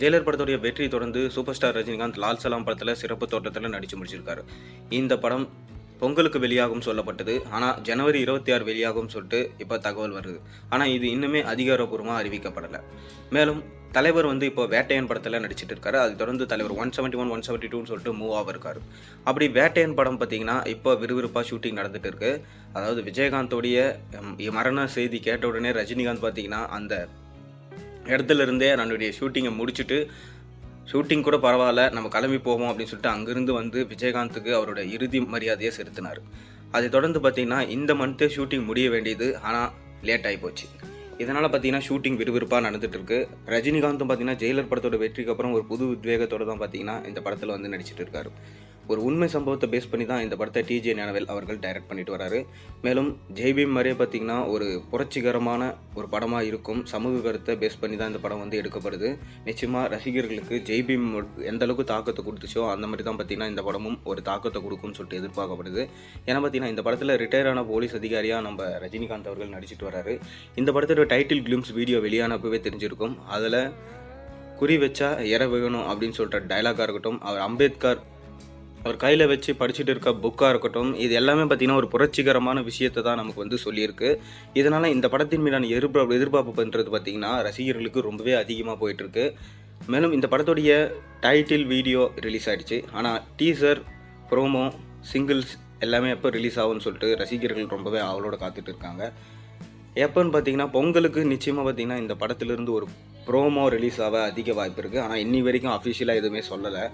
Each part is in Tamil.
ஜெயிலர் படத்துடைய வெற்றி தொடர்ந்து சூப்பர் ஸ்டார் ரஜினிகாந்த் லால் சலாம் படத்தில் சிறப்பு தோட்டத்தில் நடித்து முடிச்சிருக்காரு. இந்த படம் பொங்கலுக்கு வெளியாகும் சொல்லப்பட்டது. ஆனால் ஜனவரி இருபத்தி ஆறு வெளியாகும் சொல்லிட்டு இப்போ தகவல் வருது. ஆனால் இது இன்னுமே அதிகாரப்பூர்வமாக அறிவிக்கப்படலை. மேலும் தலைவர் வந்து இப்போ வேட்டையன் படத்தில் நடிச்சிட்டு இருக்காரு. அது தொடர்ந்து தலைவர் one seventy one one seventy டூன்னு சொல்லிட்டு மூவ் ஆகிருக்காரு. அப்படி வேட்டையன் படம் பார்த்தீங்கன்னா இப்போ விறுவிறுப்பாக ஷூட்டிங் நடந்துட்டு இருக்கு. அதாவது விஜயகாந்தோடைய மரண செய்தி கேட்ட உடனே ரஜினிகாந்த் பார்த்தீங்கன்னா அந்த இடத்துல இருந்தே என்னுடைய ஷூட்டிங்கை முடிச்சுட்டு ஷூட்டிங் கூட பரவாயில்ல நம்ம கிளம்பி போவோம் அப்படின்னு சொல்லிட்டு அங்கிருந்து வந்து விஜயகாந்துக்கு அவரோட இறுதி மரியாதையை செலுத்தினார். அதை தொடர்ந்து பார்த்தீங்கன்னா இந்த மந்த்தே ஷூட்டிங் முடிய வேண்டியது. ஆனால் லேட் ஆகி போச்சு. இதனால் பார்த்தீங்கன்னா ஷூட்டிங் விறுவிறுப்பாக நடந்துட்டு இருக்கு. ரஜினிகாந்தும் பார்த்தீங்கன்னா ஜெயிலர் படத்தோட வெற்றிக்கு அப்புறம் ஒரு புது உத்வேகத்தோட தான் பார்த்தீங்கன்னா இந்த படத்தில் வந்து நடிச்சிட்டு இருக்காரு. ஒரு உண்மை சம்பவத்தை பேஸ் பண்ணி தான் இந்த படத்தை டிஜே ஞானவேல் அவர்கள் டைரக்ட் பண்ணிட்டு வராரு. மேலும் ஜெய்பீம் மாதிரியே பார்த்தீங்கன்னா ஒரு புரட்சிகரமான ஒரு படமாக இருக்கும். சமூக கருத்தை பேஸ் பண்ணி தான் இந்த படம் வந்து எடுக்கப்படுது. நிச்சயமாக ரசிகர்களுக்கு ஜெய்பீம் எந்த அளவுக்கு தாக்கத்தை கொடுத்துச்சோ அந்த மாதிரி தான் பார்த்தீங்கன்னா இந்த படமும் ஒரு தாக்கத்தை கொடுக்கும்னு சொல்லிட்டு எதிர்பார்க்கப்படுது. ஏன்னா பார்த்தீங்கன்னா இந்த படத்தில் ரிட்டையர் ஆன போலீஸ் அதிகாரியாக நம்ம ரஜினிகாந்த் அவர்கள் நடிச்சிட்டு வராரு. இந்த படத்தோட டைட்டில் கிளிம்ஸ் வீடியோ வெளியானப்பவே தெரிஞ்சிருக்கும். அதில் குறி வச்சா இற வேணும் அப்படின்னு சொல்கிற டைலாகாக இருக்கட்டும் அவர் அம்பேத்கர் அவர் கையில் வச்சு படிச்சுட்டு இருக்க புக்காக இருக்கட்டும் இது எல்லாமே பார்த்தீங்கன்னா ஒரு புரட்சிகரமான விஷயத்தை தான் நமக்கு வந்து சொல்லியிருக்கு. இதனால் இந்த படத்தின் மீதான எதிர்பார்ப்பு எதிர்பார்ப்பு பண்ணுறது பார்த்தீங்கன்னா ரசிகர்களுக்கு ரொம்பவே அதிகமாக போயிட்டுருக்கு. மேலும் இந்த படத்துடைய டைட்டில் வீடியோ ரிலீஸ் ஆகிடுச்சு ஆனால் டீசர் ப்ரோமோ சிங்கிள்ஸ் எல்லாமே எப்போ ரிலீஸ் ஆகும்னு சொல்லிட்டு ரசிகர்கள் ரொம்பவே அவளோட காத்துட்டு இருக்காங்க. எப்போன்னு பார்த்தீங்கன்னா பொங்கலுக்கு நிச்சயமாக பார்த்தீங்கன்னா இந்த படத்திலிருந்து ஒரு ப்ரோமோ ரிலீஸ் ஆக அதிக வாய்ப்பு இருக்குது ஆனால் இன்னி வரைக்கும் அஃபிஷியலாக எதுவுமே சொல்லலை.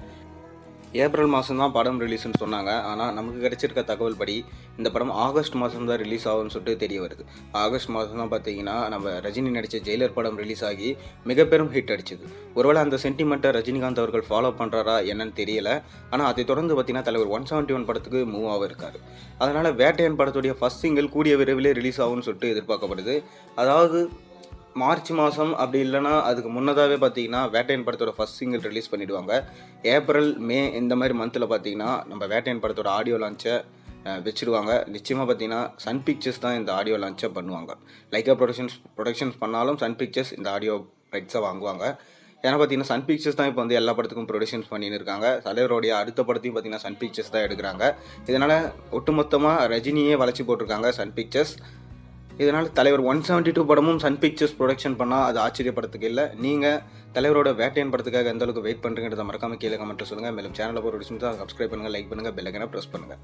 ஏப்ரல் மாதம் தான் படம் ரிலீஸ்னு சொன்னாங்க. ஆனால் நமக்கு கிடைச்சிருக்க தகவல் படி இந்த படம் ஆகஸ்ட் மாதம் தான் ரிலீஸ் ஆகும்னு சொல்லிட்டு தெரிய வருது. ஆகஸ்ட் மாதம் தான் பார்த்தீங்கன்னா நம்ம ரஜினி நடித்த ஜெயிலர் படம் ரிலீஸ் ஆகி மிக பெரும் ஹிட் அடிச்சது. ஒருவேளை அந்த சென்டிமெண்ட்டை ரஜினிகாந்த் அவர்கள் ஃபாலோ பண்ணுறாரா என்னன்னு தெரியல. ஆனால் அதை தொடர்ந்து பார்த்தீங்கன்னா தலைவர் ஒன் செவன்ட்டி ஒன் படத்துக்கு மூவ் ஆக இருக்காரு. அதனால் வேட்டையன் படத்துடைய ஃபஸ்ட் சிங்கிள் கூடிய விரைவிலே ரிலீஸ் ஆகும்னு சொல்லிட்டு எதிர்பார்க்கப்படுது. அதாவது மார்ச் மாதம் அப்படி இல்லைன்னா அதுக்கு முன்னதாகவே பார்த்தீங்கன்னா வேட்டையன் படத்தோட ஃபஸ்ட் சிங்கிள் ரிலீஸ் பண்ணிவிடுவாங்க ஏப்ரல் மே இந்த மாதிரி மந்தில் பார்த்தீங்கன்னா நம்ம வேட்டையன் படத்தோட ஆடியோ லான்ச்சை வச்சுருவாங்க. நிச்சயமாக பார்த்தீங்கன்னா சன் பிக்சர்ஸ் தான் இந்த ஆடியோ லான்ச்சை பண்ணுவாங்க. லைக்கா ப்ரொடக்ஷன்ஸ் ப்ரொடக்ஷன்ஸ் பண்ணாலும் சன் பிக்சர்ஸ் இந்த ஆடியோ ரைட்ஸை வாங்குவாங்க. ஏன்னா பார்த்தீங்கன்னா சன் பிக்சர்ஸ் தான் இப்போ வந்து எல்லா படத்துக்கும் ப்ரொடக்ஷன்ஸ் பண்ணின்னு இருக்காங்க. தலைவருடைய அடுத்த படத்தையும் பார்த்தீங்கன்னா சன் பிக்சர்ஸ் தான் எடுக்கிறாங்க. இதனால் ஒட்டுமொத்தமாக ரஜினியே வளர்ச்சி போட்டிருக்காங்க சன் பிக்சர்ஸ் இதனால் தலைவர் ஒன் செவன்ட்டி டூ படமும் சன் பிக்சர்ஸ் ப்ரொடக்ஷன் பண்ணால் அது ஆச்சரியப்படுறதுக்கு இல்லை. நீங்கள் தலைவரோட வேட்டையன் படத்துக்காக எந்த அளவுக்கு வெயிட் பண்ணுறீங்கிறத மறக்காமல் கீழே கமெண்ட்டில் சொல்லுங்கள் மேலும் சேனலில் போகிற சப்ஸ்கிரைப் பண்ணுங்கள் லைக் பண்ணுங்கள் பெல்லைக்கனை ப்ரெஸ் பண்ணுங்கள்